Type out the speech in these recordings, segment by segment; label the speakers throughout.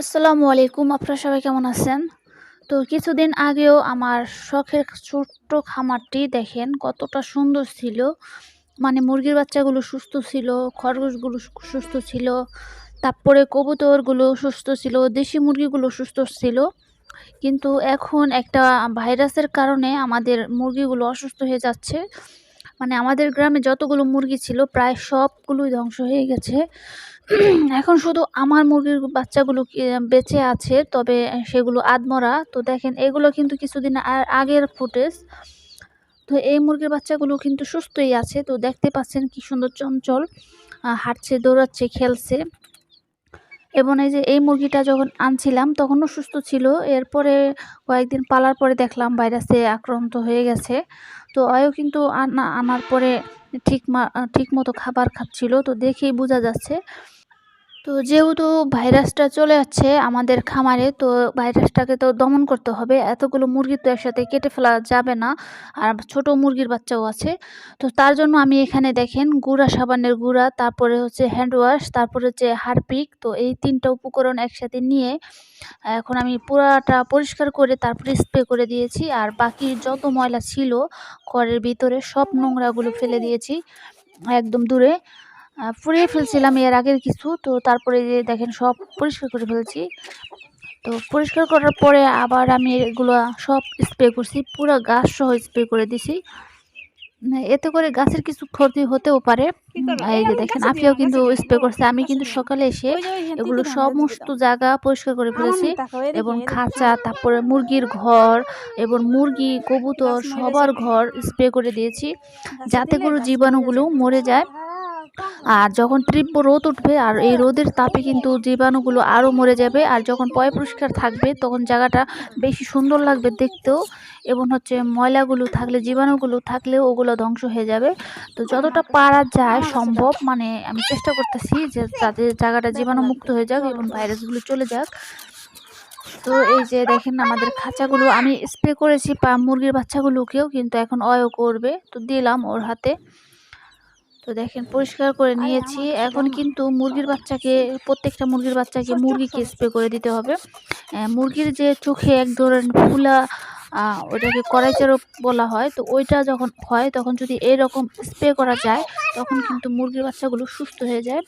Speaker 1: আসসালামু আলাইকুম, আপনারা সবাই কেমন আছেন? তো কিছুদিন আগেও আমার শখের ছোট্ট খামারটি দেখেন, কতটা সুন্দর ছিল। মানে মুরগির বাচ্চাগুলো সুস্থ ছিল, খরগোশগুলো সুস্থ ছিল, তারপরে কবুতরগুলো সুস্থ ছিল, দেশি মুরগিগুলো সুস্থ ছিল। কিন্তু এখন একটা ভাইরাসের কারণে আমাদের মুরগিগুলো অসুস্থ হয়ে যাচ্ছে। মানে আমাদের গ্রামে যতগুলো মুরগি ছিল প্রায় সবগুলোই ধ্বংস হয়ে গেছে। এখন শুধু আমার মুরগির বাচ্চাগুলো বেঁচে আছে, তবে সেগুলো আদমরা তো দেখেন, এগুলো কিন্তু কিছুদিন আগের ফুটেজ। তো এই মুরগির বাচ্চাগুলো কিন্তু সুস্থই আছে। তো দেখতে পাচ্ছেন কি সুন্দর চঞ্চল হাঁটছে, দৌড়াচ্ছে, খেলছে। এবং এই যে এই মুরগিটা যখন আনছিলাম, তখনও সুস্থ ছিল। এরপরে কয়েকদিন পালার পরে দেখলাম ভাইরাসে আক্রান্ত হয়ে গেছে। তো আয়ও কিন্তু আনা, আনার পরে ঠিক মা, ঠিক মতো খাবার খাচ্ছিল। তো দেখেই বোঝা যাচ্ছে তো যেহেতু ভাইরাসটা চলে যাচ্ছে আমাদের খামারে, তো ভাইরাসটাকে তো দমন করতে হবে। এতগুলো মুরগি তো একসাথে কেটে ফেলা যাবে না, আর ছোট মুরগির বাচ্চাও আছে। তো তার জন্য আমি এখানে দেখেন গুঁড়া, সাবানের গুঁড়া, তারপরে হচ্ছে হ্যান্ড ওয়াশ তারপরে হচ্ছে হারপিক তো এই তিনটা উপকরণ একসাথে নিয়ে এখন আমি পুরাটা পরিষ্কার করে তারপরে স্প্রে করে দিয়েছি। আর বাকি যত ময়লা ছিল, ঘরের ভিতরে সব নোংরাগুলো ফেলে দিয়েছি, একদম দূরে। পুড়িয়ে ফেলছিলাম এর আগের কিছু। তো তারপরে যে দেখেন সব পরিষ্কার করে ফেলছি। তো পরিষ্কার করার পরে আবার আমি এগুলো সব স্প্রে করছি পুরো গাছ সহ স্প্রে করে দিছি। এতে করে গাছের কিছু ক্ষতি হতেও পারে। এই যে দেখেন আপিয়াও কিন্তু স্প্রে করছে। আমি কিন্তু সকালে এসে এগুলো সমস্ত জায়গা পরিষ্কার করে ফেলেছি। এবং খাঁচা তারপরে মুরগির ঘর এবং মুরগি কবুতর সবার ঘর স্প্রে করে দিয়েছি। যাতে করে জীবাণুগুলো মরে যায়। আর যখন তীব্র রোদ উঠবে আর এই রোদের তাপে কিন্তু জীবাণুগুলো আরও মরে যাবে আর যখন পয় পরিষ্কার থাকবে, তখন জায়গাটা বেশি সুন্দর লাগবে দেখতেও। এবং হচ্ছে ময়লাগুলো থাকলে, জীবাণুগুলো থাকলেও ওগুলো ধ্বংস হয়ে যাবে। তো যতটা পারা যায় সম্ভব মানে আমি চেষ্টা করতেছি যে তাদের জায়গাটা জীবাণুমুক্ত হয়ে যাক এবং ভাইরাসগুলো চলে যাক। তো এই যে দেখেন আমাদের খাঁচাগুলো, আমি স্প্রে করেছি পা মুরগির বাচ্চাগুলোকেও কিন্তু এখন অয়ও করবে। তো দিলাম ওর হাতে। তো দেখেন পরিষ্কার করে নিয়েছি। এখন কিন্তু মুরগির বাচ্চাকে প্রত্যেকটা মুরগির বাচ্চাকে মুরগিকে স্প্রে করে দিতে হবে। মুরগির যে চোখে এক ধরনের ফুলা ওটাকে কড়াইচারক বলা হয় তো ওইটা যখন হয় তখন যদি এরকম স্প্রে করা যায় তখন কিন্তু মুরগির বাচ্চাগুলো সুস্থ হয়ে যায়।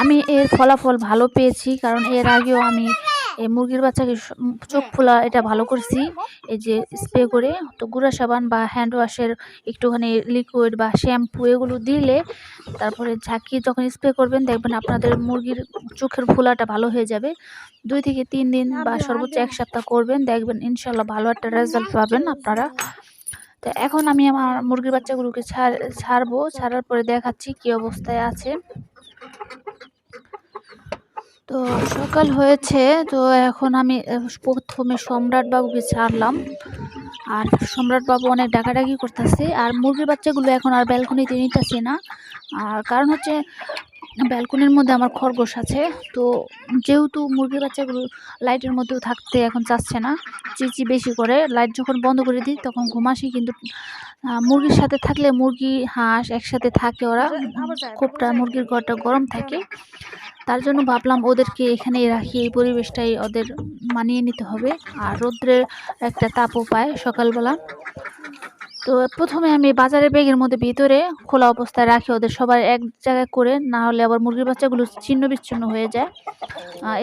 Speaker 1: আমি এর ফলাফল ভালো পেয়েছি কারণ এর আগেও আমি এই মুরগির বাচ্চাকে চোখ ফোলা এটা ভালো করছি। এই যে স্প্রে করে, তো গুঁড়া সাবান বা হ্যান্ড ওয়াশের একটুখানি লিকুইড বা শ্যাম্পু এগুলো দিলে তারপরে ঝাঁকিয়ে যখন স্প্রে করবেন, দেখবেন আপনাদের মুরগির চোখের ফোলাটা ভালো হয়ে যাবে। দুই থেকে তিন দিন বা সর্বোচ্চ এক সপ্তাহ করবেন, দেখবেন ইনশাল্লাহ ভালো একটা রেজাল্ট পাবেন আপনারা। তো এখন আমি আমার মুরগির বাচ্চাগুলোকে ছাড়, ছাড়বো, ছাড়ার পরে দেখাচ্ছি কী অবস্থায় আছে। তো সকাল হয়েছে তো এখন আমি প্রথমে সম্রাট বাবুকে ছাড়লাম। আর সম্রাট বাবু অনেক ডাকাডাকি করতেছে আর মুরগির বাচ্চাগুলো এখন আর ব্যালকনিতে নিতেছে না। আর কারণ হচ্ছে ব্যালকনির মধ্যে আমার খরগোশ আছে তো যেহেতু মুরগির বাচ্চাগুলো লাইটের মধ্যেও থাকতে এখন চাচ্ছে না চিচি বেশি করে লাইট যখন বন্ধ করে দিই তখন ঘুমাসি কিন্তু মুরগির সাথে থাকলে মুরগি হাঁস একসাথে থাকে ওরা খুবটা মুরগির ঘরটা গরম থাকে। তার জন্য ভাবলাম ওদেরকে এখানেই রাখি, এই পরিবেশটাই ওদের মানিয়ে নিতে হবে। আর রৌদ্রের একটা তাপও পায় সকালবেলা। তো প্রথমে আমি বাজারের ব্যাগের মধ্যে ভিতরে খোলা অবস্থায় রাখি ওদের সবার এক জায়গায় করে, না হলে আবার মুরগির বাচ্চাগুলো ছিন্ন বিচ্ছিন্ন হয়ে যায়।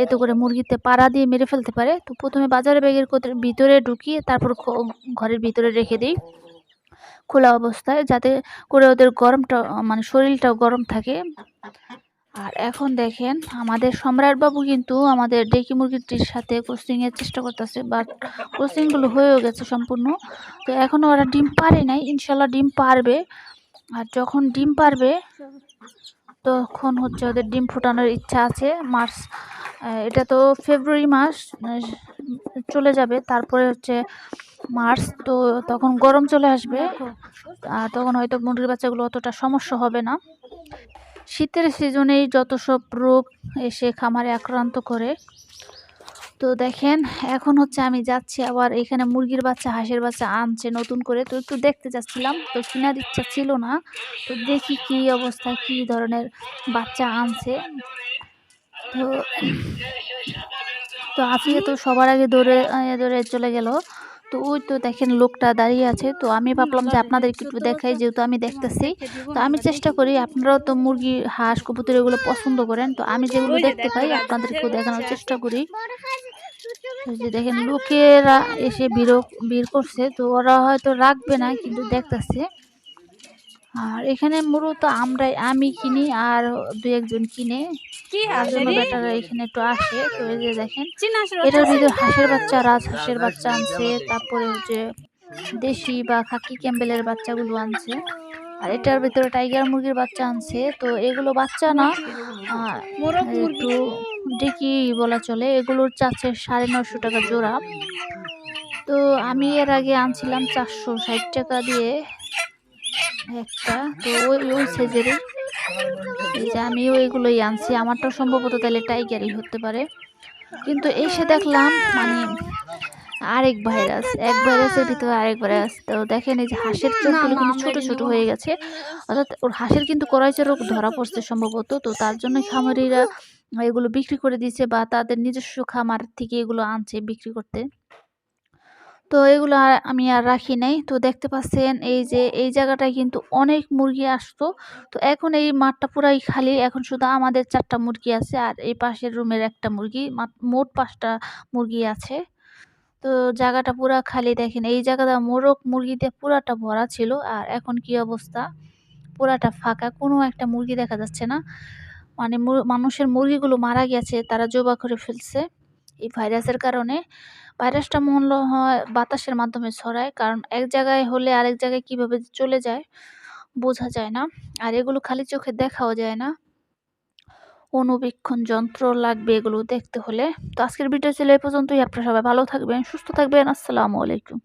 Speaker 1: এতে করে মুরগিতে পাড়া দিয়ে মেরে ফেলতে পারে। তো প্রথমে বাজারের ব্যাগের ভিতরে ঢুকিয়ে তারপর ঘরের ভিতরে রেখে দিই। খোলা অবস্থায় যাতে করে ওদের গরমটা মানে শরীরটাও গরম থাকে। আর এখন দেখেন, আমাদের সম্রাট বাবু কিন্তু আমাদের ডেকি মুরগিটির সাথে এর চেষ্টা করতেছে বাট ক্রসিংগুলো হয়েও গেছে সম্পূর্ণ। তো এখনও ওরা ডিম পারে নাই, ইনশাল্লাহ ডিম পারবে। আর যখন ডিম পারবে, তখন হচ্ছে ওদের ডিম ফোটানোর ইচ্ছা আছে, মার্চ এটা তো ফেব্রুয়ারি মাস চলে যাবে, তারপরে হচ্ছে মার্চ, তো তখন গরম চলে আসবে। আর তখন হয়তো মুরগির বাচ্চাগুলো অতটা সমস্যা হবে না। শীতের সিজনেই যত সব রোগ এসে খামারে আক্রান্ত করে। তো দেখেন, এখন হচ্ছে আমি যাচ্ছি আবার এখানে মুরগির বাচ্চা, হাঁসের বাচ্চা আনছে নতুন করে। তো একটু দেখতে যাচ্ছিলাম তো কেনার ইচ্ছা ছিল না। তো দেখি কি অবস্থা, কি ধরনের বাচ্চা আনছে। তো তো আজকে তো সবার আগে দৌড়ে দৌড়ে চলে গেল। তো ওই তো দেখেন লোকটা দাঁড়িয়ে আছে। তো আমি ভাবলাম যে আপনাদেরকে একটু দেখাই, যেহেতু আমি দেখতেছি। তো আমি চেষ্টা করি, আপনারাও তো মুরগি, হাঁস, কবুতর এগুলো পছন্দ করেন। তো আমি যেগুলো দেখতে পাই, আপনাদেরকেও দেখানোর চেষ্টা করি। যে দেখেন, লোকেরা এসে ভিড় ভিড় করছে। তো ওরা হয়তো রাখবে না, কিন্তু দেখতেছে। আর এখানে মূলত আমরাই আমি কিনি আর দু একজন কিনে।
Speaker 2: কি?
Speaker 1: বেটারা এখানে একটু আসে। তো এই যে দেখেন
Speaker 2: হাঁসের
Speaker 1: এটার
Speaker 2: বাচ্চা
Speaker 1: ভিতরে? হাঁসের বাচ্চা রাজহাঁসের বাচ্চা আনছে। তারপরে হচ্ছে দেশি বা খাকি ক্যাম্বেলের বাচ্চাগুলো আনছে। আর এটার ভিতরে টাইগার মুরগির বাচ্চা আনছে। তো এগুলো বাচ্চা না। একটু ডেকি বলা চলে এগুলোর চাচ্ছে সাড়ে নশো টাকা জোড়া। তো আমি এর আগে আনছিলাম চারশো ষাট টাকা দিয়ে। একটা তো ওই ওই সাইজেরই। এই যে আমিও এগুলোই আনছি। আমারটা সম্ভবত তাহলে টাইগারই হতে পারে। কিন্তু এসে দেখলাম মানে আরেক ভাইরাস, এক ভাইরাসের ভিতরে আরেক ভাইরাস। তো দেখেন এই যে হাঁসের চোখগুলো কিন্তু ছোট ছোট হয়ে গেছে। অর্থাৎ ওর হাঁসের কিন্তু করাইচে রোগ ধরা পড়ছে সম্ভবত। তো তার জন্য খামারিরা এগুলো বিক্রি করে দিচ্ছে বা তাদের নিজস্ব খামার থেকে এগুলো আনছে বিক্রি করতে। তো এগুলো আমি আর রাখি নাই। তো দেখতে পাচ্ছেন এই যে, এই জায়গাটায় কিন্তু অনেক মুরগি আসতো। তো এখন এই মাঠটা পুরাই খালি। এখন শুধু আমাদের চারটা মুরগি আছে আর এই পাশের রুমের একটা মুরগি মোট পাঁচটা মুরগি আছে। তো জায়গাটা পুরা খালি দেখেন। এই জায়গাটা মোরগ মুরগি দিয়ে পুরাটা ভরা ছিল আর এখন কি অবস্থা? পুরাটা ফাঁকা। কোনো একটা মুরগি দেখা যাচ্ছে না। মানে মানুষের মুরগিগুলো মারা গেছে, তারা জবা করে ফেলছে এই ভাইরাসের কারণে। ভাইরাসটা মূল হয় বাতাসের মাধ্যমে ছড়ায়, কারণ এক জায়গায় হলে আরেক জায়গায় কীভাবে চলে যায় বোঝা যায় না। আর এগুলো খালি চোখে দেখাও যায় না। অনুবীক্ষণ যন্ত্র লাগবে এগুলো দেখতে হলে। তো আজকের ভিডিও ছিল এ পর্যন্তই। আপনারা সবাই ভালো থাকবেন, সুস্থ থাকবেন। আসসালামু আলাইকুম।